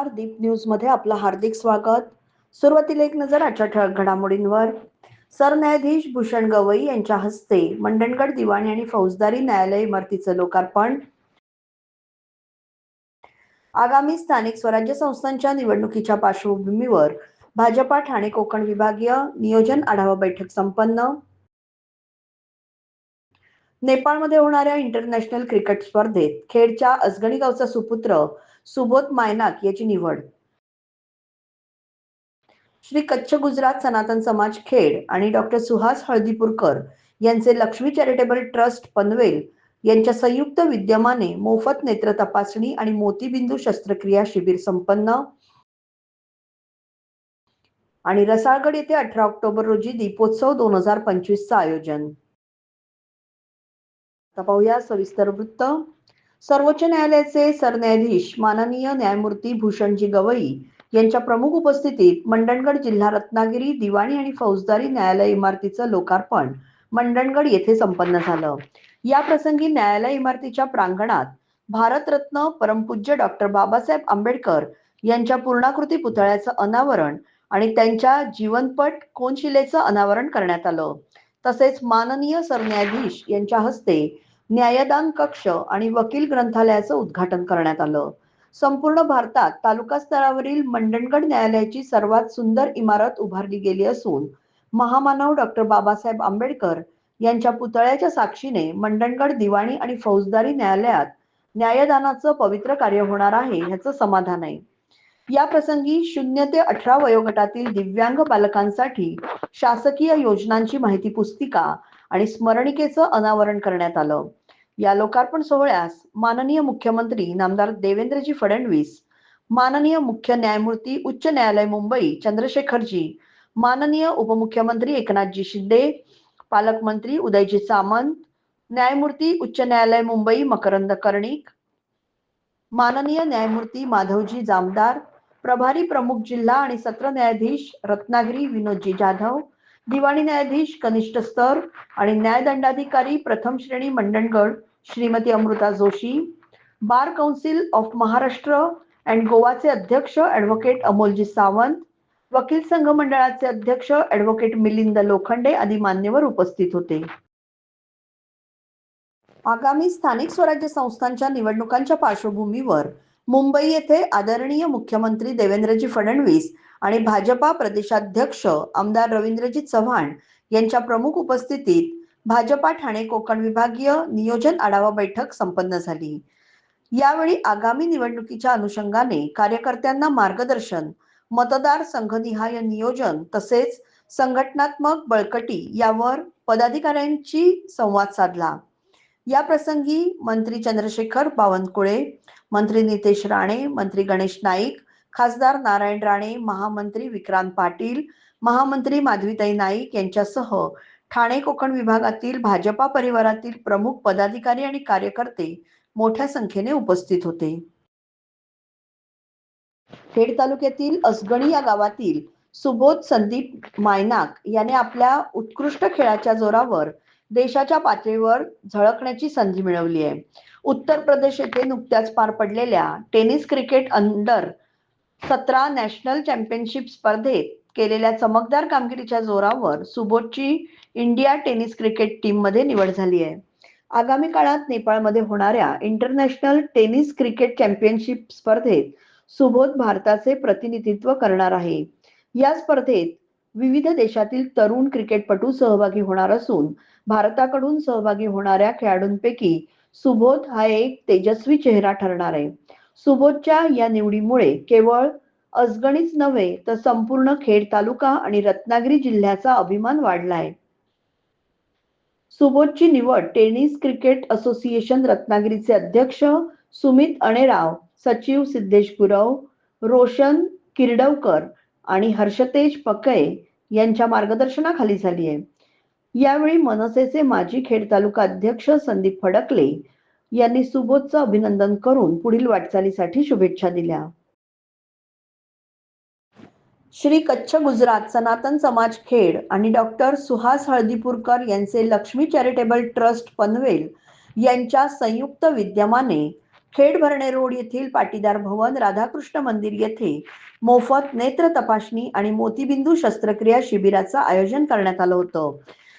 नमस्कार दीप न्यूजमध्ये आपलं हार्दिक स्वागत. सुरुवातीला एक नजर आजच्या ठळक घडामोडींवर. सरन्यायाधीश भूषण गवई यांच्या हस्ते मंडणगड दिवाणी आणि फौजदारी न्यायालय इमारतीचं लोकार्पण. आगामी स्थानिक स्वराज्य संस्थांच्या निवडणुकीच्या पार्श्वभूमीवर भाजपा ठाणे कोकण विभागीय नियोजन आढावा बैठक संपन्न. नेपाळमध्ये होणाऱ्या इंटरनॅशनल क्रिकेट स्पर्धेत खेडच्या असगणी गावचा सुपुत्र सुबोध मायनाक याची निवड. श्री कच्छ गुजरात सनातन समाज खेड आणि डॉक्टर सुहास हळदीपूरकर यांचे लक्ष्मी चॅरिटेबल ट्रस्ट पनवेल यांच्या संयुक्त विद्यमाने मोफत नेत्र तपासणी आणि मोतीबिंदू शस्त्रक्रिया शिबिर संपन्न. आणि रसाळगड येथे अठरा ऑक्टोबर रोजी दीपोत्सव दोन हजार पंचवीसचं आयोजन. आता पाहूया सविस्तर वृत्त. सर्वोच्च न्यायालयाचे सरन्यायाधीश माननीय न्यायमूर्ती भूषणजी गवई यांच्या प्रमुख उपस्थितीत मंडणगड जिल्हा रत्नागिरी दिवाणी आणि फौजदारी न्यायालय इमारतीचं लोकार्पण मंडणगड येथे संपन्न झालं. या प्रसंगी न्यायालय इमारतीच्या प्रांगणात भारतरत्न परमपूज्य डॉक्टर बाबासाहेब आंबेडकर यांच्या पूर्णाकृती पुतळ्याचं अनावरण आणि त्यांच्या जीवनपट कोनशिलेचं अनावरण करण्यात आलं. तसेच माननीय सरन्यायाधीश यांच्या हस्ते न्यायदान कक्ष आणि वकील ग्रंथालयाचं उद्घाटन करण्यात आलं. संपूर्ण भारतात तालुका स्तरावरील मंडणगड न्यायालयाची सर्वात सुंदर इमारत उभारली गेली असून महामानव डॉक्टर बाबासाहेब आंबेडकर यांच्या पुतळ्याच्या साक्षीने मंडणगड दिवाणी आणि फौजदारी न्यायालयात न्यायदानाचं पवित्र कार्य होणार आहे ह्याचं समाधान आहे. या प्रसंगी शून्य ते अठरा वयोगटातील दिव्यांग बालकांसाठी शासकीय योजनांची माहिती पुस्तिका आणि स्मरणिकेचं अनावरण करण्यात आलं. या लोकार्पण सोहळ्यास माननीय मुख्यमंत्री नामदार देवेंद्रजी फडणवीस माननीय मुख्य न्यायमूर्ती उच्च न्यायालय मुंबई चंद्रशेखरजी माननीय उपमुख्यमंत्री एकनाथजी शिंदे पालकमंत्री उदयजी सामंत न्यायमूर्ती उच्च न्यायालय मुंबई मकरंद कर्णिक माननीय न्यायमूर्ती माधवजी जामदार प्रभारी प्रमुख जिल्हा आणि सत्र न्यायाधीश रत्नागिरी विनोदजी जाधव दिवाणी न्यायाधीश कनिष्ठ स्तर आणि न्यायदंडाधिकारी प्रथम श्रेणी Mandangad Shrimati Amruta Joshi bar council of Maharashtra and गोवाचे अध्यक्ष ऍडव्होकेट अमोलजी सावंत वकील संघ मंडळाचे अध्यक्ष ऍडव्होकेट मिलिंद लोखंडे आदी मान्यवर उपस्थित होते. आगामी स्थानिक स्वराज्य संस्थांच्या निवडणुकांच्या पार्श्वभूमीवर मुंबई येथे आदरणीय मुख्यमंत्री देवेंद्रजी फडणवीस आणि भाजपा प्रदेशाध्यक्ष आमदार रवींद्रजी चव्हाण यांच्या प्रमुख उपस्थितीत भाजपा ठाणे कोकण विभागीय नियोजन आढावा बैठक संपन्न झाली. यावेळी आगामी निवडणुकीच्या अनुषंगाने कार्यकर्त्यांना मार्गदर्शन मतदार संघनिहाय नियोजन तसेच संघटनात्मक बळकटी यावर पदाधिकाऱ्यांची संवाद साधला. या प्रसंगी मंत्री चंद्रशेखर बावनकुळे मंत्री नितेश राणे मंत्री गणेश नाईक खासदार नारायण राणे महामंत्री विक्रांत पाटील महामंत्री माधवीताई नाईक यांच्यासह ठाणे कोकण विभागातील भाजपा परिवारातील प्रमुख पदाधिकारी आणि कार्यकर्ते मोठ्या संख्येने उपस्थित होते. खेड तालुक्यातील असगणी या गावातील सुबोध संदीप मायनाक याने आपल्या उत्कृष्ट खेळाच्या जोरावर देशाच्या पातळीवर झळकण्याची संधी मिळवली आहे. उत्तर प्रदेश येथे नुकत्याच पार पडलेल्या टेनिस क्रिकेट अंडर सतरा नॅशनल चॅम्पियनशिप स्पर्धेत केलेल्या चमकदार कामगिरीच्या जोरावर सुबोधची इंडिया टेनिस क्रिकेट टीममध्ये निवड झाली आहे. आगामी काळात नेपाळमध्ये होणाऱ्या इंटरनॅशनल टेनिस क्रिकेट चॅम्पियनशिप स्पर्धेत सुबोध भारताचे प्रतिनिधित्व करणार आहे. या स्पर्धेत विविध देशातील तरुण क्रिकेटपटू सहभागी होणार असून भारताकडून सहभागी होणाऱ्या खेळाडूंपैकी सुबोध हा एक तेजस्वी चेहरा ठरणार आहे. सुबोधच्या या निवडीमुळे केवळ अजगणीच नव्हे तर संपूर्ण खेड तालुका आणि रत्नागिरी जिल्ह्याचा अभिमान वाढलाय. सुबोधची निवड टेनिस क्रिकेट असोसिएशन रत्नागिरीचे अध्यक्ष सुमित अणेराव सचिव सिद्धेश गुरव रोशन किर्डवकर आणि हर्षतेज पकय यांच्या मार्गदर्शनाखाली झाली आहे. यावेळी मनसेचे माजी खेड तालुका अध्यक्ष संदीप फडकले यांनी सुबोधचं अभिनंदन करून पुढील वाटचालीसाठी शुभेच्छा दिल्या. श्री कच्छ गुजरात सनातन समाज खेड आणि डॉक्टर सुहास हळदीपूरकर यांचे लक्ष्मी चॅरिटेबल ट्रस्ट पनवेल यांच्या संयुक्त विद्यमाने खेड भरणे रोड येथील पाटीदार भवन राधाकृष्ण मंदिर येथे मोफत नेत्र तपासणी आणि मोतीबिंदू शस्त्रक्रिया शिबिराचं आयोजन करण्यात आलं होतं.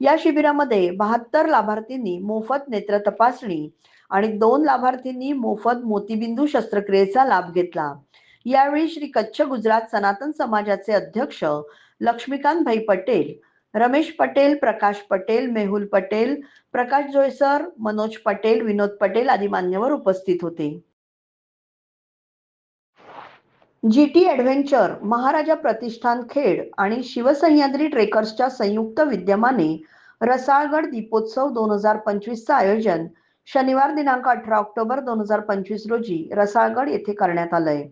या शिबिरामध्ये बहात्तर लाभार्थींनी मोफत नेत्र तपासणी आणि दोन लाभार्थींनी मोफत मोतीबिंदू शस्त्रक्रियेचा लाभ घेतला. यावेळी श्री कच्छ गुजरात सनातन समाजाचे अध्यक्ष लक्ष्मीकांत भाई पटेल रमेश पटेल प्रकाश पटेल मेहुल पटेल प्रकाश जोयसर मनोज पटेल विनोद पटेल आदी मान्यवर उपस्थित होते. जी टी ॲडव्हेंचर महाराजा प्रतिष्ठान खेड आणि शिवसह्याद्री ट्रेकर्सच्या संयुक्त विद्यमाने रसाळगड दीपोत्सव दोन हजार पंचवीसचं आयोजन शनिवार दिनांक अठरा ऑक्टोबर दोन हजार पंचवीस रोजी रसाळगड येथे करण्यात आलंय.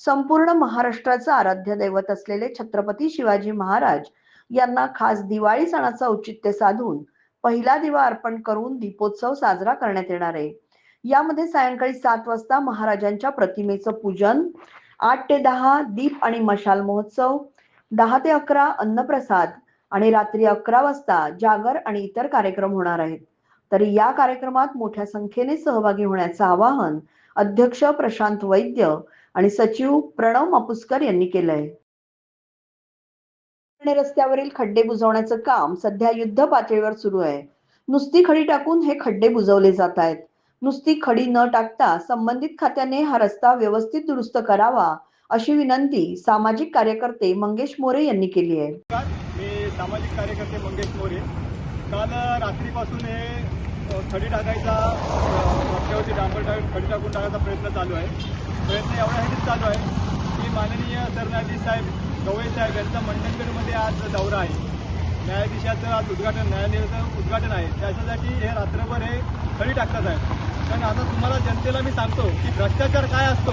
संपूर्ण महाराष्ट्राचं आराध्य दैवत असलेले छत्रपती शिवाजी महाराज यांना खास दिवाळी सणाचं औचित्य साधून पहिला दिवा अर्पण करून दीपोत्सव साजरा करण्यात येणार आहे. यामध्ये सायंकाळी सात वाजता महाराजांच्या प्रतिमेचं पूजन आठ ते दहा दीप आणि मशाल महोत्सव दहा ते अकरा अन्नप्रसाद आणि रात्री अकरा वाजता जागर आणि इतर कार्यक्रम होणार आहेत. तरी या कार्यक्रमात मोठ्या संख्येने सहभागी होण्याचं आवाहन अध्यक्ष प्रशांत वैद्य आणि सचिव प्रणव मापुसकर यांनी केलंय. रस्त्यावरील खड्डे बुजवण्याचं काम सध्या युद्ध पातळीवर सुरू आहे. नुसती खडी टाकून हे खड्डे बुजवले जात आहेत. नुसती खडी न टाकता संबंधित खात्याने हा रस्ता व्यवस्थित दुरुस्त करावा अशी विनंती सामाजिक कार्यकर्ते मंगेश मोरे यांनी केली आहे. मी सामाजिक कार्यकर्ते मंगेश मोरे. काल रात्रीपासून हे खडी टाकायचा रस्त्यावरती डांबर टाकून खडी टाकून टाकायचा प्रयत्न चालू आहे. प्रयत्न एवढ्यासाठीच चालू आहे की माननीय सरन्यायाधीश साहेब गवई साहेब यांचा मंडणगडमध्ये आज दौरा आहे. न्यायाधीशाचं आज उद्घाटन न्यायालयाचं उद्घाटन आहे. त्याच्यासाठी हे रात्रभर हे खडी टाकतात आहेत. पण आता तुम्हाला जनतेला मी सांगतो की भ्रष्टाचार काय असतो?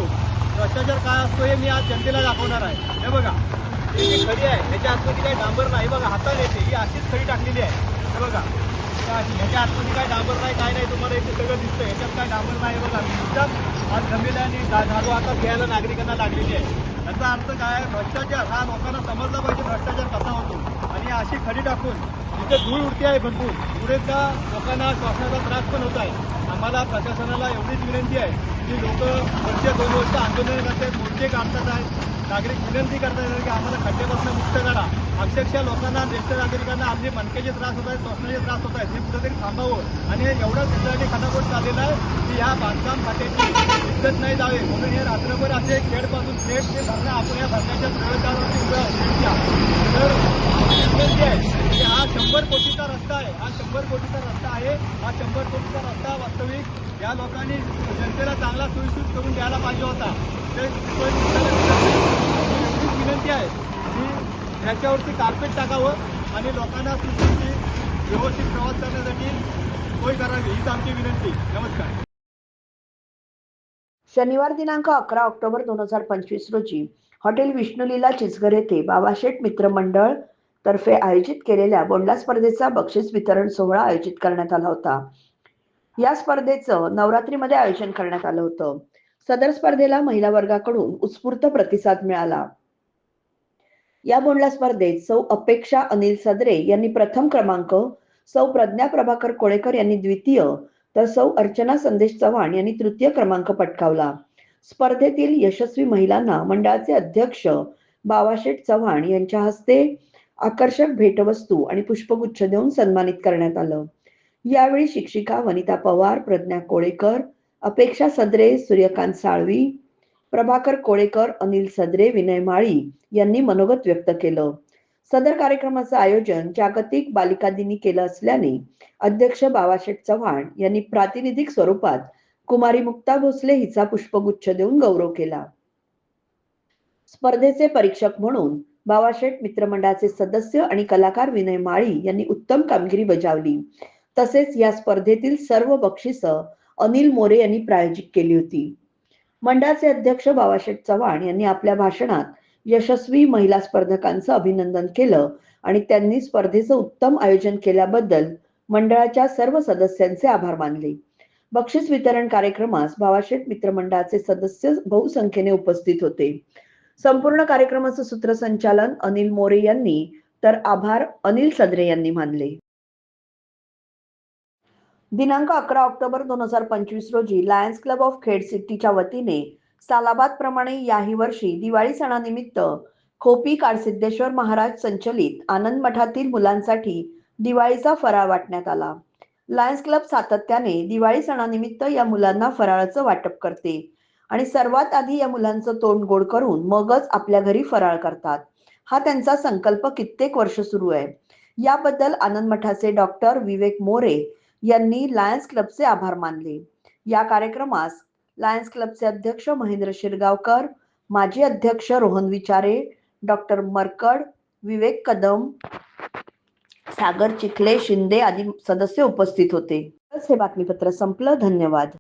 भ्रष्टाचार काय असतो हे मी आज जनतेला दाखवणार आहे. हे बघा ही जी खडी आहे त्याच्या आतमध्ये काही डांबर नाही. बघा हाताला येते. ही अशीच खडी टाकलेली आहे. हे बघा. ह्याच्या आतमध्ये काय डांबर नाही काय नाही तुम्हाला इथे सगळं दिसतं ह्याच्यात काय डांबर नाही बघा. नुकताच आज जमेल आणि झाडू आता घ्यायला नागरिकांना लागलेली आहे. याचा अर्थ काय भ्रष्टाचार हा लोकांना समजला पाहिजे भ्रष्टाचार कसा होतो. आणि अशी खडी टाकून जिथे धूळ उडते आहे भरपूर पुढेचा लोकांना श्वासाचा त्रास पण होत आहे. आम्हाला प्रशासनाला एवढीच विनंती आहे की लोक वर्ष दोन वर्ष आंदोलन करतात मोर्चे काढतात आहेत नागरिक विनंती करतात की आम्हाला खड्डेपासून मुक्त करा. अक्षरशः लोकांना ज्येष्ठ नागरिकांना आमचे मनकेचे त्रास होत आहेत श्वसनाचे त्रास होत आहेत. हे कुठेतरी थांबावं. आणि हे एवढं त्याच्यासाठी खटापट चाललेला आहे की ह्या बांधकाम खात्याची इज्जत नाही जावे म्हणून हे रात्रभर असे खेडपासून थेट ते भरणं आपण या भरण्याच्या प्रयोगावरती उभ्या तर विनंती आहे की हा शंभर कोटीचा रस्ता आहे. हा शंभर कोटीचा रस्ता आहे. हा शंभर कोटीचा रस्ता वास्तविक या लोकांनी जनतेला चांगला सुविसूत करून द्यायला पाहिजे होता. ते विनंती आहे की ह्याच्यावरती कार्पेट टाकावं आणि लोकांना सुशिक्षित व्यवस्थित प्रवास करण्यासाठी सोय करावी हीच आमची विनंती. नमस्कार. शनिवार दिनांक अकरा ऑक्टोबर दोन हजार पंचवीस रोजी हॉटेल विष्णुलीला चिचघर येथे बाबाशेठ मित्र मंडळ तर्फे आयोजित केलेल्या बोंडला स्पर्धेचा बक्षीस वितरण सोहळा आयोजित करण्यात आला होता. या स्पर्धेचं नवरात्रीमध्ये आयोजन करण्यात आलं होतं. सदर स्पर्धेला महिला वर्गाकडून उत्स्फूर्त प्रतिसाद मिळाला. या बोंडला स्पर्धेत सौ अपेक्षा अनिल सदरे यांनी प्रथम क्रमांक सौ प्रज्ञा प्रभाकर कोळेकर यांनी द्वितीय तर सौ अर्चना संदेश चव्हाण यांनी तृतीय क्रमांक पटकावला. स्पर्धेतील यशस्वी महिलांना मंडळाचे अध्यक्ष बावाशेठ चव्हाण यांच्या हस्ते आकर्षक भेटवस्तू आणि पुष्पगुच्छ देऊन सन्मानित करण्यात आलं. यावेळी शिक्षिका वनिता पवार प्रज्ञा कोळेकर अपेक्षा सदरे सूर्यकांत साळवी प्रभाकर कोळेकर अनिल सदरे विनय माळी यांनी मनोगत व्यक्त केलं. सदर कार्यक्रमाचं आयोजन जागतिक बालिका दिनी केलं असल्याने अध्यक्ष बाबाशेठ चव्हाण यांनी प्रातिनिधिक स्वरूपात कुमारी मुक्ता भोसले हिचा पुष्पगुच्छ देऊन गौरव केला. स्पर्धेचे परीक्षक म्हणून बाबाशेठ मित्रमंडळाचे सदस्य आणि कलाकार विनय माळी यांनी उत्तम कामगिरी बजावली. तसेच या स्पर्धेतील सर्व बक्षिस अनिल मोरे यांनी प्रायोजित केली होती. मंडळाचे अध्यक्ष बाबाशेठ चव्हाण यांनी आपल्या भाषणात यशस्वी महिला स्पर्धकांचं अभिनंदन केलं आणि त्यांनी स्पर्धेचं उत्तम आयोजन केल्याबद्दल मंडळाच्या सर्व सदस्यांचे आभार मानले. बक्षीस वितरण कार्यक्रमास बाबाशेठ मित्रमंडळाचे सदस्य बहुसंख्येने उपस्थित होते. संपूर्ण कार्यक्रमाचं सूत्रसंचालन अनिल मोरे यांनी तर आभार अनिल सदरे यांनी मानले. दिनांक अकरा ऑक्टोबर दोन हजार पंचवीस रोजी लायन्स क्लब ऑफ खेड सिटीच्या वतीने सालाबाद प्रमाणे याही वर्षी दिवाळी सणानिमित्त खोपी काळसिद्धेश्वर महाराज संचलित आनंद मठातील मुलांसाठी दिवाळीचा फराळ वाटण्यात आला. लायन्स क्लब सातत्याने दिवाळी सणानिमित्त या मुलांना फराळाचं वाटप करते आणि सर्वात आधी या मुलांचं तोंड गोड करून मगच आपल्या घरी फराळ करतात. हा त्यांचा संकल्प कित्येक वर्ष सुरू आहे. याबद्दल आनंद मठाचे डॉक्टर विवेक मोरे यांनी लायन्स क्लबचे आभार मानले. या कार्यक्रमास लायन्स क्लबचे अध्यक्ष महेंद्र शिरगावकर माजी अध्यक्ष रोहन विचारे डॉक्टर मरकड विवेक कदम सागर चिखले शिंदे आदी सदस्य उपस्थित होते. हे बातमीपत्र संपलं. धन्यवाद.